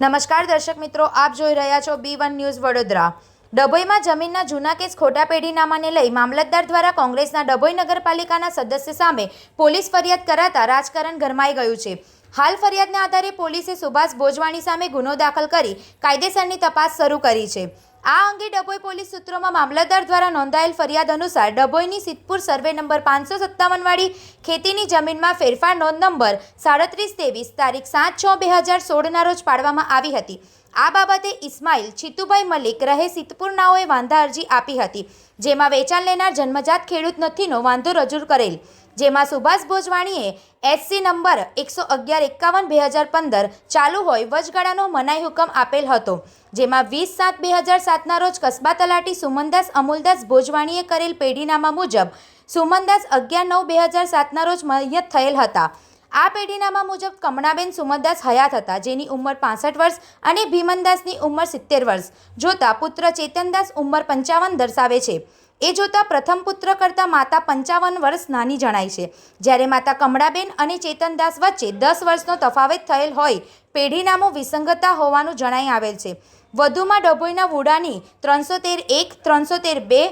નમસ્કાર દર્શક મિત્રો, આપ જોઈ રહ્યા છો બી વન ન્યૂઝ વડોદરા. ડભોઈમાં જમીનના જૂના કેસ ખોટા પેઢીનામાને લઈ મામલતદાર દ્વારા કોંગ્રેસના ડભોઈ નગરપાલિકાના સદસ્ય સામે પોલીસ ફરિયાદ કરાતા રાજકારણ ગરમાઈ ગયું છે. હાલ ફરિયાદના આધારે પોલીસે સુભાષ ભોજવાણી સામે ગુનો દાખલ કરી કાયદેસરની તપાસ શરૂ કરી છે. આ અંગે ડભોઈ પોલીસ સૂત્રોમાં મામલતદાર દ્વારા નોંધાયેલ ફરિયાદ અનુસાર ડભોઈની સિદ્ધપુર સર્વે નંબર પાંચસો સત્તાવનવાળી ખેતીની જમીનમાં ફેરફાર નોંધ નંબર સાડત્રીસ ત્રેવીસ તારીખ સાત છ બે હજાર સોળના રોજ પાડવામાં આવી હતી. આ બાબતે ઇસ્માઇલ ચિત્તુભાઈ મલિક રહે સિદ્ધપુરનાઓએ વાંધા અરજી આપી હતી, જેમાં વેચાણ લેનાર જન્મજાત ખેડૂત નથીનો વાંધો રજૂ કરેલ. જેમાં સુભાષ ભોજવાણીએ એસસી નંબર એકસો અગિયાર એકાવન બે હજાર પંદર ચાલુ હોય વચગાળાનો મનાઈ હુકમ આપેલ હતો. જેમાં વીસ સાત બે હજાર સાતના રોજ કસ્બા તલાટી સુમનદાસ અમુલદાસ ભોજવાણીએ કરેલ પેઢીનામા મુજબ સુમનદાસ અગિયાર નવ બે હજાર સાતના રોજ મયત થયેલ હતા. આ પેઢીનામા મુજબ કમણાબેન સુમનદાસ હયાત હતા, જેની ઉંમર પાસઠ વર્ષ અને ભીમનદાસની ઉંમર સિત્તેર વર્ષ. જોતા પુત્ર ચેતનદાસ ઉંમર પંચાવન દર્શાવે છે. એ જોતાં પ્રથમ પુત્ર કરતાં માતા પંચાવન વર્ષ નાની જણાય છે. જ્યારે માતા કમળાબેન અને ચેતનદાસ વચ્ચે દસ વર્ષનો તફાવત થયેલ હોય, પેઢીનામો વિસંગતતા હોવાનું જણાઈ આવેલ છે. વધુમાં ડભોઈના વુડાની ત્રણસો તેર એક ત્રણસો તેર બે,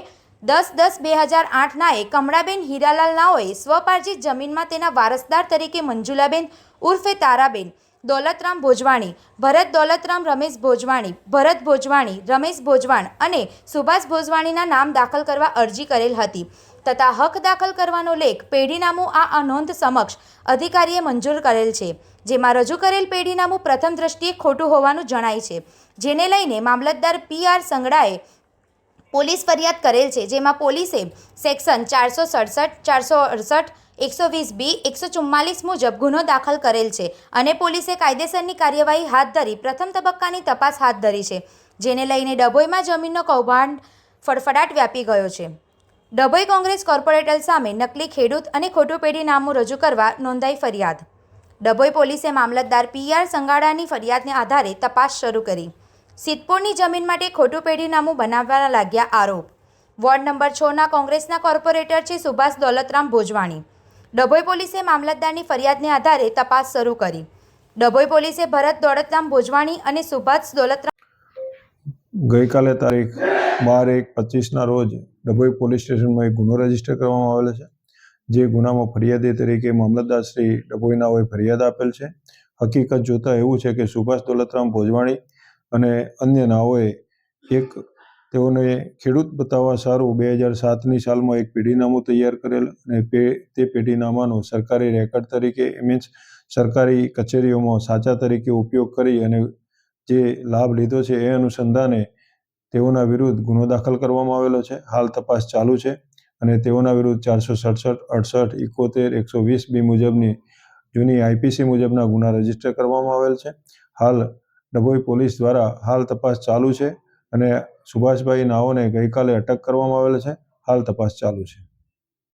દસ દસ બે હજાર આઠનાએ કમળાબેન હીરાલાલ નાઓએ સ્વપાર્જિત જમીનમાં તેના વારસદાર તરીકે મંજુલાબેન ઉર્ફે તારાબેન દોલતરામ ભોજવાણી, ભરત દોલતરામ રમેશ ભોજવાણી, ભરત ભોજવાણી, રમેશ ભોજવાણ અને સુભાષ ભોજવાણીના નામ દાખલ કરવા અરજી કરેલ હતી. તથા હક દાખલ કરવાનો લેખ પેઢીનામું આ અનોંધ સમક્ષ અધિકારીએ મંજૂર કરેલ છે, જેમાં રજૂ કરેલ પેઢીનામું પ્રથમ દ્રષ્ટિએ ખોટું હોવાનું જણાય છે. જેને લઈને મામલતદાર પી આર સંગડાએ પોલીસ ફરિયાદ કરેલ છે, જેમાં પોલીસે સેક્શન ચારસો સડસઠ, ચારસો અડસઠ એકસો વીસ બી એકસો ચુમ્માલીસ મુજબ ગુનો દાખલ કરેલ છે અને પોલીસે કાયદેસરની કાર્યવાહી હાથ ધરી પ્રથમ તબક્કાની તપાસ હાથ ધરી છે, જેને લઈને ડભોઈમાં જમીનનો કૌભાંડ ફડફડાટ વ્યાપી ગયો છે. ડભોઈ કોંગ્રેસ કોર્પોરેટર સામે નકલી ખેડૂત અને ખોટું પેઢીનામું રજૂ કરવા નોંધાઈ ફરિયાદ. ડભોઈ પોલીસે મામલતદાર પી આર સંગાડાની ફરિયાદને આધારે તપાસ શરૂ કરી. સિદ્ધપુરની જમીન માટે ખોટું પેઢીનામું બનાવવા લાગ્યા આરોપ. વોર્ડ નંબર છના કોંગ્રેસના કોર્પોરેટર છે સુભાષ દોલતરામ ભોજવાણી. ડભોઈ પોલીસે મામલતદારની ફરિયાદને આધારે તપાસ શરૂ કરી. ડભોઈ પોલીસે ભરત દોલતરામ ભોજવાણી અને સુભાષ દોલતરામ ગઈકાલે તારીખ બાર એક પચીસના રોજ ડભોઈ પોલીસ સ્ટેશનમાં એક ગુનો રજિસ્ટર કરવામાં આવેલો છે. જે ગુનામાં ફરિયાદી તરીકે મામલતદાર શ્રી ડભોઈનાઓએ ફરિયાદ આપેલ છે. હકીકત જોતાં એવું છે કે સુભાષ દોલતરામ ભોજવાણી અને અન્ય નાઓએ એક તેઓને ખેડૂત બતાવવા સારું. બે હજાર સાતની સાલમાં એક પેઢીનામું તૈયાર કરેલ અને તે પેઢીનામાનો સરકારી રેકર્ડ તરીકે મીન્સ સરકારી કચેરીઓમાં સાચા તરીકે ઉપયોગ કરી અને જે લાભ લીધો છે એ અનુસંધાને તેઓના વિરુદ્ધ ગુનો દાખલ કરવામાં આવેલો છે. હાલ તપાસ ચાલુ છે અને તેઓના વિરુદ્ધ ચારસો સડસઠ, અડસઠ એકોતેર એકસો વીસ બી મુજબની જૂની આઈપીસી મુજબના ગુના રજિસ્ટર કરવામાં આવેલ છે. હાલ ડભોઈ પોલીસ દ્વારા હાલ તપાસ ચાલુ છે. અને સુભાષભાઈ નાઓને ગઈકાલે અટક કરવામાં આવેલ છે. હાલ તપાસ ચાલુ છે.